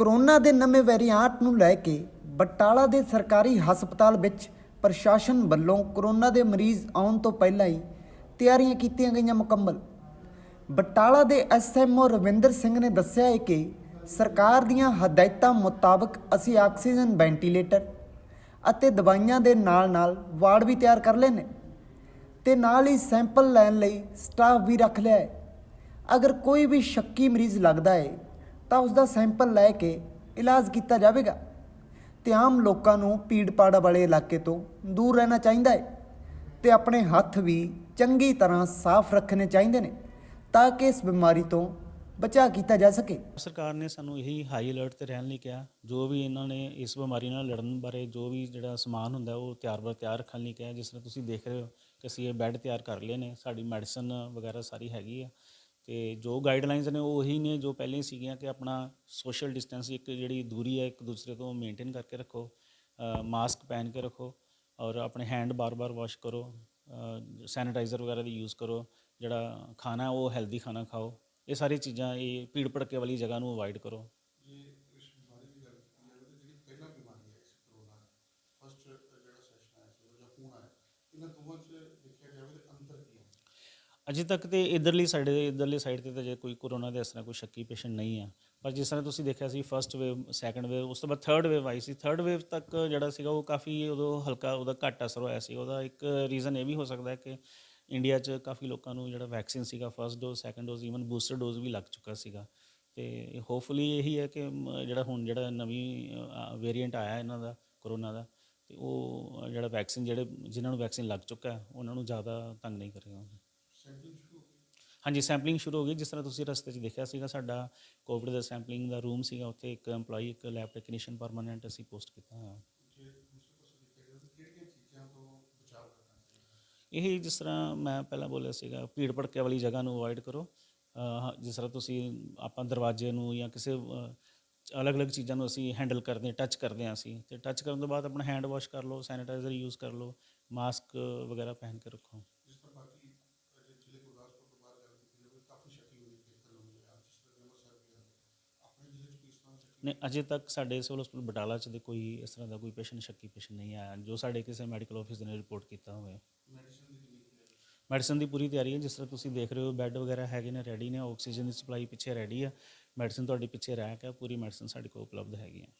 Corona ਦੇ ਨਵੇਂ variant ਨੂੰ ਲੈ ਕੇ ਬਟਾਲਾ ਦੇ ਸਰਕਾਰੀ ਹਸਪਤਾਲ ਵਿੱਚ ਪ੍ਰਸ਼ਾਸਨ ਵੱਲੋਂ ਕਰੋਨਾ ਦੇ ਮਰੀਜ਼ ਆਉਣ ਤੋਂ ਪਹਿਲਾਂ ਹੀ ਤਿਆਰੀਆਂ ਕੀਤੀਆਂ ਗਈਆਂ ਮੁਕੰਮਲ। ਬਟਾਲਾ ਦੇ ਐਸਐਮਓ ਰਵਿੰਦਰ ਸਿੰਘ ਨੇ ਦੱਸਿਆ ਹੈ ਕਿ ਸਰਕਾਰ ਦੀਆਂ ਹਦਾਇਤਾਂ ਮੁਤਾਬਕ ਅਸੀਂ ਆਕਸੀਜਨ ਵੈਂਟੀਲੇਟਰ ਅਤੇ ਦਵਾਈਆਂ ਦੇ ਨਾਲ-ਨਾਲ ਵਾਰਡ ਵੀ ਤਿਆਰ ਕਰ ਲਏ ਨੇ ਤੇ ਨਾਲ ਹੀ ਸੈਂਪਲ ਲੈਣ ਲਈ ਸਟਾਫ ਵੀ ਰੱਖ ਲਿਆ ਹੈ। ਅਗਰ ਕੋਈ ਵੀ ਸ਼ੱਕੀ ਮਰੀਜ਼ ਲੱਗਦਾ ਹੈ ਤਾਂ ਉਸ ਦਾ ਸੈਂਪਲ ਲੈ ਕੇ ਇਲਾਜ ਕੀਤਾ ਜਾਵੇਗਾ। ਤੇ ਆਮ ਲੋਕਾਂ ਨੂੰ ਪੀੜ-ਪਾੜ ਵਾਲੇ ਇਲਾਕੇ ਤੋਂ ਦੂਰ ਰਹਿਣਾ ਚਾਹੀਦਾ ਹੈ ਤੇ ਆਪਣੇ ਹੱਥ ਵੀ ਚੰਗੀ ਤਰ੍ਹਾਂ ਸਾਫ਼ ਰੱਖਣੇ ਚਾਹੀਦੇ ਨੇ ਤਾਂ ਕਿ ਇਸ ਬਿਮਾਰੀ ਤੋਂ ਬਚਾਅ ਕੀਤਾ ਜਾ ਸਕੇ। ਸਰਕਾਰ ਨੇ ਸਾਨੂੰ ਇਹੀ ਹਾਈ ਅਲਰਟ ਤੇ ਰਹਿਣ ਲਈ ਕਿਹਾ, ਜੋ ਵੀ ਇਹਨਾਂ ਨੇ ਇਸ ਬਿਮਾਰੀ ਨਾਲ ਲੜਨ ਬਾਰੇ ਜੋ ਵੀ ਜਿਹੜਾ ਸਮਾਨ ਹੁੰਦਾ ਉਹ ਤਿਆਰ ਬਰ ਤਿਆਰ ਰੱਖਣ ਲਈ ਕਿਹਾ, ਜਿਸ ਤਰ੍ਹਾਂ ਤੁਸੀਂ ਦੇਖ ਰਹੇ ਹੋ ਕਿ ਅਸੀਂ ਇਹ ਬੈੱਡ ਤਿਆਰ ਕਰ ਲਏ ਨੇ, ਸਾਡੀ ਮੈਡੀਸਨ ਵਗੈਰਾ ਸਾਰੀ ਹੈਗੀ ਆ। ਤੇ ਜੋ ਗਾਈਡਲਾਈਨਸ ਨੇ ਉਹ ਉਹੀ ਨੇ ਜੋ ਪਹਿਲੇ ਸੀਗੀਆਂ ਕਿ ਆਪਣਾ ਸੋਸ਼ਲ ਡਿਸਟੈਂਸ ਇੱਕ ਜਿਹੜੀ ਦੂਰੀ ਹੈ ਇੱਕ ਦੂਸਰੇ ਤੋਂ ਮੇਨਟੇਨ ਕਰਕੇ ਰੱਖੋ ਮਾਸਕ ਪਹਿਨ ਕੇ ਰੱਖੋ ਔਰ ਆਪਣੇ ਹੈਂਡ ਬਾਰ-ਬਾਰ ਵਾਸ਼ ਕਰੋ ਸੈਨੀਟਾਈਜ਼ਰ ਵਗੈਰਾ ਦੀ ਯੂਜ਼ ਕਰੋ, ਜਿਹੜਾ ਖਾਣਾ ਉਹ ਹੈਲਦੀ ਖਾਣਾ ਖਾਓ, ਇਹ ਸਾਰੀ ਚੀਜ਼ਾਂ ਇਹ ਭੀੜ ਭੜਕੇ ਵਾਲੀ ਜਗ੍ਹਾ ਨੂੰ ਅਵਾਇਡ ਕਰੋ। ਇਹਨਾਂ ਦੋਵਾਂ 'ਚ ਦੇਖਿਆ ਜਾਵੇ ਤਾਂ ਅੰਤਰ ਕੀ ਹੈ? ਅਜੇ ਤੱਕ ਤੇ ਇਧਰਲੀ ਸਾਈਡ ਇਧਰਲੀ ਸਾਈਡ ਤੇ ਤਾਂ ਜੇ ਕੋਈ ਕੋਰੋਨਾ ਦੇ ਇਸ ਤਰ੍ਹਾਂ ਕੋਈ ਸ਼ੱਕੀ ਪੇਸ਼ੈਂਟ ਨਹੀਂ ਆ। ਪਰ ਜਿਸ ਤਰ੍ਹਾਂ ਤੁਸੀਂ ਦੇਖਿਆ ਸੀ ਫਰਸਟ ਵੇਵ ਸੈਕੰਡ ਵੇਵ ਉਸ ਤੋਂ ਬਾਅਦ ਥਰਡ ਵੇਵ ਆਈ ਸੀ। ਥਰਡ ਵੇਵ ਤੱਕ ਜਿਹੜਾ ਸੀਗਾ ਉਹ ਕਾਫੀ ਉਦੋਂ ਹਲਕਾ, ਉਹਦਾ ਘੱਟ ਅਸਰ ਹੋਇਆ ਸੀ। ਉਹਦਾ ਇੱਕ ਰੀਜ਼ਨ ਇਹ ਵੀ ਹੋ ਸਕਦਾ ਹੈ ਕਿ ਇੰਡੀਆ 'ਚ ਕਾਫੀ ਲੋਕਾਂ ਨੂੰ ਜਿਹੜਾ ਵੈਕਸੀਨ ਸੀਗਾ first dose second dose even booster dose ਵੀ ਲੱਗ ਚੁੱਕਾ ਸੀਗਾ। ਤੇ ਹੋਪਫੁਲੀ ਇਹੀ ਹੈ ਕਿ ਜਿਹੜਾ ਹੁਣ ਜਿਹੜਾ ਨਵੀਂ ਵੇਰੀਐਂਟ ਆਇਆ ਇਹਨਾਂ ਦਾ ਕੋਰੋਨਾ ਦਾ, ਤੇ ਉਹ ਜਿਹੜਾ ਵੈਕਸੀਨ ਜਿਹੜੇ, ਜਿਨ੍ਹਾਂ ਨੂੰ ਵੈਕਸੀਨ ਲੱਗ ਚੁੱਕਾ ਉਹਨਾਂ ਨੂੰ ਜ਼ਿਆਦਾ ਤੰਗ ਨਹੀਂ ਕਰੇਗਾ ਸੈਂਪਲਿੰਗ ਸ਼ੁਰੂ ਹੋ ਗਈ ਹਾਂਜੀ ਸੈਂਪਲਿੰਗ ਸ਼ੁਰੂ ਹੋ ਗਈ। ਜਿਸ ਤਰ੍ਹਾਂ ਤੁਸੀਂ ਰਸਤੇ 'ਚ ਦੇਖਿਆ ਸੀਗਾ ਸਾਡਾ ਕੋਵਿਡ ਦਾ ਸੈਂਪਲਿੰਗ ਦਾ ਰੂਮ ਸੀਗਾ ਉੱਥੇ ਇੱਕ EMPLOYE ਇੱਕ ਲੈਬ ਟੈਕਨੀਸ਼ੀਅਨ ਪਰਮਾਨੈਂਟ ਅਸੀਂ ਪੋਸਟ ਕੀਤਾ ਹੋਇਆ। ਇਹ ਜਿਸ ਤਰ੍ਹਾਂ ਮੈਂ ਪਹਿਲਾਂ ਬੋਲਿਆ ਸੀਗਾ ਭੀੜ ਭੜਕੇ ਵਾਲੀ ਜਗ੍ਹਾ ਨੂੰ ਅਵੋਇਡ ਕਰੋ। ਜਿਸ ਤਰ੍ਹਾਂ ਤੁਸੀਂ ਆਪਾਂ ਦਰਵਾਜ਼ੇ ਨੂੰ ਜਾਂ ਕਿਸੇ ਅਲੱਗ-ਅਲੱਗ ਚੀਜ਼ਾਂ ਨੂੰ ਅਸੀਂ ਹੈਂਡਲ ਕਰਦੇ ਹਾਂ ਟੱਚ ਕਰਦੇ ਹਾਂ ਅਸੀਂ। ਤੇ ਟੱਚ ਕਰਨ ਤੋਂ ਬਾਅਦ ਆਪਣਾ ਹੈਂਡ ਵਾਸ਼ ਕਰ ਲਓ ਸੈਨੀਟਾਈਜ਼ਰ ਯੂਜ਼ ਕਰ ਲਓ ਮਾਸਕ ਵਗੈਰਾ ਪਹਿਨ ਕੇ ਰੱਖੋ ਜਿਸ ਤਰ੍ਹਾਂ ਬਾਕੀ ਅਜੇ ਜ਼ਿਲ੍ਹੇ ਗੁਰਦਾਸਪੁਰ ਤੋਂ ਬਾਹਰ ਗੱਲ ਕੀਤੀ ਜਾਵੇ ਕਾਫੀ ਸ਼ੱਕੀ ਹੋਈ ਖੇਤਰ ਲੋਕ ਆ ਜਿਸ ਤਰ੍ਹਾਂ ਅੰਮ੍ਰਿਤਸਰ ਵੀ ਆ ਆਪਣੇ ਜ਼ਿਲ੍ਹੇ 'ਚ ਨੇ ਅਜੇ ਤੱਕ ਸਾਡੇ ਸਿਵਲ ਹਸਪਤਾਲ ਬਟਾਲਾ 'ਚ ਦੇ ਕੋਈ ਇਸ ਤਰ੍ਹਾਂ ਦਾ ਕੋਈ ਪੇਸ਼ੈਂਟ ਸ਼ੱਕੀ ਪੇਸ਼ੈਂਟ ਨਹੀਂ ਆਇਆ। ਜੋ ਸਾਡੇ ਕਿਸੇ ਮੈਡੀਕਲ ਆਫਿਸ ਨੇ ਰਿਪੋਰਟ ਕੀਤਾ ਹੋਵੇ। ਮੈਡੀਸਨ ਦੀ ਪੂਰੀ ਤਿਆਰੀ ਹੈ, ਜਿਸ ਤਰ੍ਹਾਂ ਤੁਸੀਂ ਦੇਖ ਰਹੇ ਹੋ ਬੈੱਡ ਵਗੈਰਾ ਹੈਗੇ ਨੇ ਰੈਡੀ ਨੇ ਆਕਸੀਜਨ ਦੀ ਸਪਲਾਈ ਪਿੱਛੇ ਰੈਡੀ ਆ। ਮੈਡੀਸਨ ਤੁਹਾਡੀ ਪਿੱਛੇ ਰਹਿ ਕੇ ਪੂਰੀ ਮੈਡੀਸਨ ਸਾਡੇ ਕੋਲ ਉਪਲਬਧ ਹੈਗੀ ਹੈ